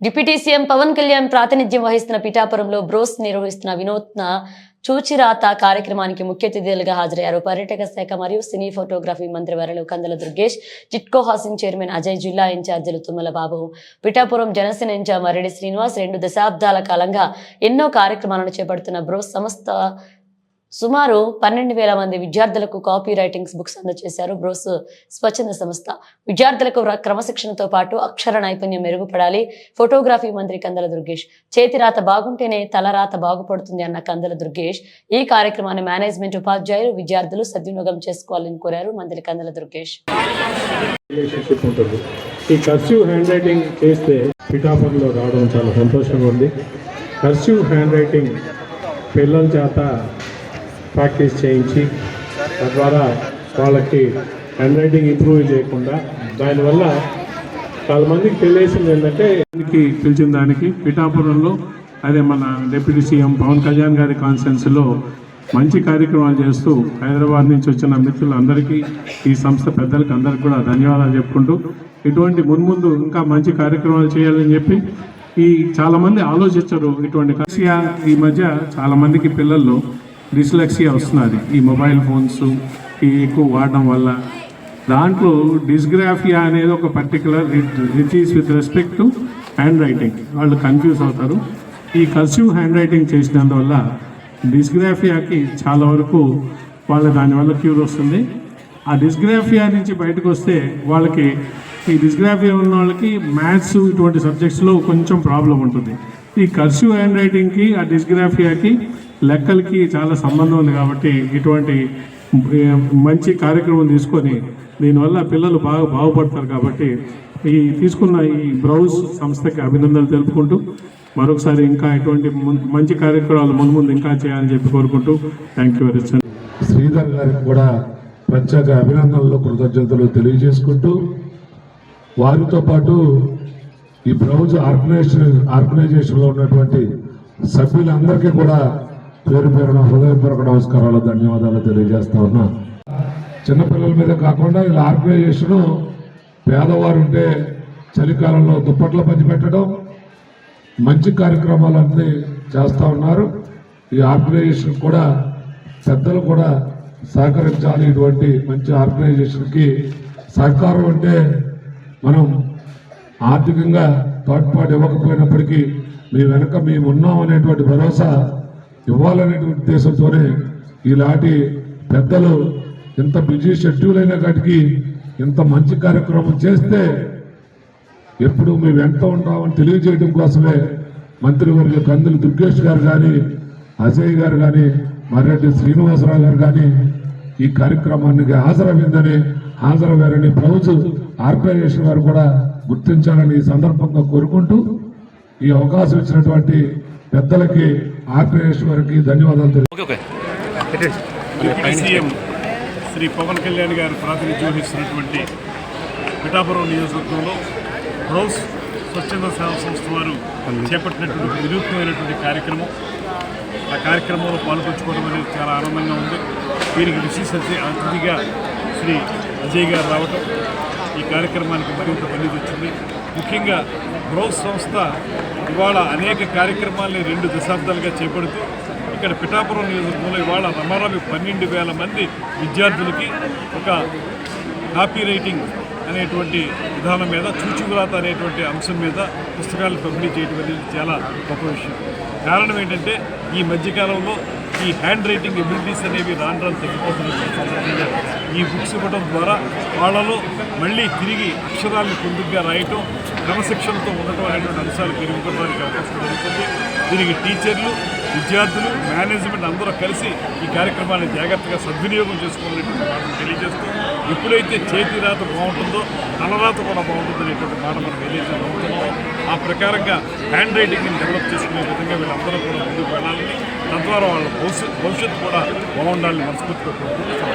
Deputy CM Pawan Kalyan ప్రాతినిధ్యం వహిస్తున్న పిఠాపురంలో బ్రోస్ నిర్వహిస్తున్న వినూత్న చూచిరాత కార్యక్రమానికి ముఖ్య అతిథులుగా హాజరయ్యారు. పర్యాటక శాఖ మరియు సినీ ఫోటోగ్రఫీ మంత్రి వరలు కందల దుర్గేష్ జిట్కో హౌసింగ్ చైర్మన్ అజయ్ జిల్లా ఇన్ఛార్జీలు తుమ్మల బాబు పిఠాపురం జనసేన ఇన్ఛార్జ్ మరెడ్డి శ్రీనివాస్ రెండు దశాబ్దాల కాలంగా ఎన్నో కార్యక్రమాలను చేపడుతున్న బ్రోస్ సంస్థ సుమారు పన్నెండు వేల మంది విద్యార్థులకు కాపీ రైటింగ్స్ బుక్స్ అందజేశారు బ్రోస్ స్వచ్ఛంద సంస్థ. విద్యార్థులకు క్రమశిక్షణతో పాటు అక్షర నైపుణ్యం మెరుగుపడాలి. ఫోటోగ్రఫీ మంత్రి కందల దుర్గేష్. చేతిరాత బాగుంటేనే తలరాత బాగుపడుతుంది అన్న కందల దుర్గేష్. ఈ కార్యక్రమాన్ని మేనేజ్మెంట్ ఉపాధ్యాయులు విద్యార్థులు సద్వినియోగం చేసుకోవాలని కోరారు మంత్రి కందల దుర్గేష్. ఈ కర్సివ్ హ్యాండ్ రైటింగ్ చేస్తే పిఠాపురంలో రావడం చాలా సంతోషంగా ఉంది. కర్సివ్ హ్యాండ్ రైటింగ్ పిల్లల చేత ప్రాక్టీస్ చేయించి తద్వారా వాళ్ళకి హ్యాండ్ రైటింగ్ ఇంప్రూవ్ చేయకుండా దానివల్ల చాలా మందికి తెలియసింది ఏంటంటే దానికి పిలిచిన దానికి పిఠాపురంలో అదే మన డిప్యూటీ సీఎం పవన్ కళ్యాణ్ గారి కాన్ఫరెన్స్లో మంచి కార్యక్రమాలు చేస్తూ హైదరాబాద్ నుంచి వచ్చిన మిత్రులందరికీ ఈ సంస్థ పెద్దలకు అందరికీ కూడా ధన్యవాదాలు చెప్పుకుంటూ ఇటువంటి మున్ముందు ఇంకా మంచి కార్యక్రమాలు చేయాలని చెప్పి ఈ చాలామంది ఆలోచించరు ఇటువంటి ఈ మధ్య చాలామందికి పిల్లల్లో డిస్లెక్సియా వస్తున్నది. ఈ మొబైల్ ఫోన్స్ ఈ ఎక్కువ వాడడం వల్ల దాంట్లో డిస్గ్రాఫియా అనేది ఒక particular it with respect to handwriting వాళ్ళు కన్ఫ్యూజ్ అవుతారు. ఈ కర్సివ్ హ్యాండ్ రైటింగ్ చేసినందువల్ల డిస్గ్రాఫియాకి చాలా వరకు వాళ్ళ దానివల్ల క్యూర్ వస్తుంది. ఆ డిస్గ్రాఫియా నుంచి బయటకు వస్తే వాళ్ళకి ఈ డిస్గ్రాఫియా ఉన్న వాళ్ళకి మ్యాథ్స్ ఇటువంటి సబ్జెక్ట్స్లో కొంచెం ప్రాబ్లం ఉంటుంది. ఈ కర్సివ్ హ్యాండ్ రైటింగ్కి ఆ డిస్గ్రాఫియాకి లెక్కలకి చాలా సంబంధం ఉంది కాబట్టి ఇటువంటి మంచి కార్యక్రమం తీసుకొని దీనివల్ల పిల్లలు బాగా బాగుపడతారు కాబట్టి ఈ తీసుకున్న ఈ బ్రౌజ్ సంస్థకి అభినందనలు తెలుపుకుంటూ మరొకసారి ఇంకా ఇటువంటి మంచి కార్యక్రమాలు ముందు ముందు ఇంకా చేయాలని చెప్పి కోరుకుంటూ thank you very much. Sridhar గారికి కూడా ప్రత్యేక అభినందనలు కృతజ్ఞతలు తెలియజేసుకుంటూ వారితో పాటు ఈ బ్రౌజ్ ఆర్గనైజేషన్ ఆర్గనైజేషన్లో ఉన్నటువంటి సభ్యులందరికీ కూడా పేరు పేరున హృదయపూర్వక నమస్కారాలు ధన్యవాదాలు తెలియజేస్తా ఉన్నా. చిన్నపిల్లల మీద కాకుండా ఇలా ఆర్గనైజేషను పేదవారు ఉంటే చలికాలంలో దుప్పట్లు పంచిపెట్టడం మంచి కార్యక్రమాలన్నీ చేస్తూ ఉన్నారు. ఈ ఆర్గనైజేషన్ కూడా పెద్దలు కూడా సహకరించాలి. ఇటువంటి మంచి ఆర్గనైజేషన్కి సహకారం అంటే మనం ఆర్థికంగా తోడ్పాటు ఇవ్వకపోయినప్పటికీ మీ వెనక మేము ఉన్నాం అనేటువంటి భరోసా ఇవ్వాలనేటువంటి ఉద్దేశంతోనే ఈలాంటి పెద్దలు ఇంత బిజీ షెడ్యూల్ అయిన కాటికి ఇంత మంచి కార్యక్రమం చేస్తే ఎప్పుడు మేము వెంట ఉంటామని తెలియజేయడం కోసమే మంత్రివర్గ కందులు దుర్గేష్ గారు కానీ అజయ్ గారు కానీ మర్రెడ్డి శ్రీనివాసరావు గారు కానీ ఈ కార్యక్రమానికి హాజరమైందని హాజరయ్యారని ప్రభుత్వ ఆర్గనైజేషన్ వారు కూడా గుర్తించాలని ఈ సందర్భంగా కోరుకుంటూ ఈ అవకాశం ఇచ్చినటువంటి పెద్దలకి ఆర్గనైజేషన్ వారికి ధన్యవాదాలు శ్రీ పవన్ కళ్యాణ్ గారు ప్రాతినిధ్యం వహిస్తున్నటువంటి పిఠాపురం నియోజకవర్గంలో బ్రౌస్ స్వచ్ఛంద సేవా సంస్థ వారు చేపట్టినటువంటి వినూత్నమైనటువంటి కార్యక్రమం. ఆ కార్యక్రమంలో పాల్పంచుకోవడం అనేది చాలా ఆనందంగా ఉంది. వీరికి విశేష అతి- అతిథిగా శ్రీ అజయ్ గారు రావటం ఈ కార్యక్రమానికి మరింత పనిది వచ్చింది ముఖ్యంగా బ్రౌస్ సంస్థ ఇవాళ అనేక కార్యక్రమాల్ని రెండు దశాబ్దాలుగా చేపడుతూ ఇక్కడ పిఠాపురం నియోజకవర్గంలో ఇవాళ రమారావి పన్నెండు వేల మంది విద్యార్థులకి ఒక కాపీ రైటింగ్ అనేటువంటి విధానం మీద చూచుగురాత అనేటువంటి అంశం మీద పుస్తకాలు పంపిణీ చేయడం అనేది చాలా గొప్ప విషయం. కారణం ఏంటంటే ఈ మధ్యకాలంలో ఈ హ్యాండ్ రైటింగ్ ఎబిలిటీస్ అనేవి రాను రాను తగ్గిపోతున్నాయి. ఈ బుక్స్ ఇవ్వడం ద్వారా వాళ్ళలో మళ్ళీ తిరిగి అక్షరాలను పొందుగ్గా రాయటం క్రమశిక్షణతో ఉండటం అనేటువంటి అంశాలు పెరుగుకోవడానికి అవకాశం దొరుకుతుంది దీనికి టీచర్లు విద్యార్థులు మేనేజ్మెంట్ అందరూ కలిసి ఈ కార్యక్రమాన్ని జాగ్రత్తగా సద్వినియోగం చేసుకోవాలనేటువంటి మాటను తెలియజేస్తూ ఎప్పుడైతే చేతి రాత బాగుంటుందో తలరాత కూడా బాగుంటుంది అనేటువంటి మాట మనం ఏదైతే ఆ ప్రకారంగా హ్యాండ్ రైటింగ్ని డెవలప్ చేసుకునే విధంగా వీళ్ళందరూ కూడా ముందుకు వెళ్ళాలని తద్వారా వాళ్ళ భవిష్యత్ భవిష్యత్తు కూడా బాగుండాలని మనస్ఫూర్తిగా కోరుకుంటూ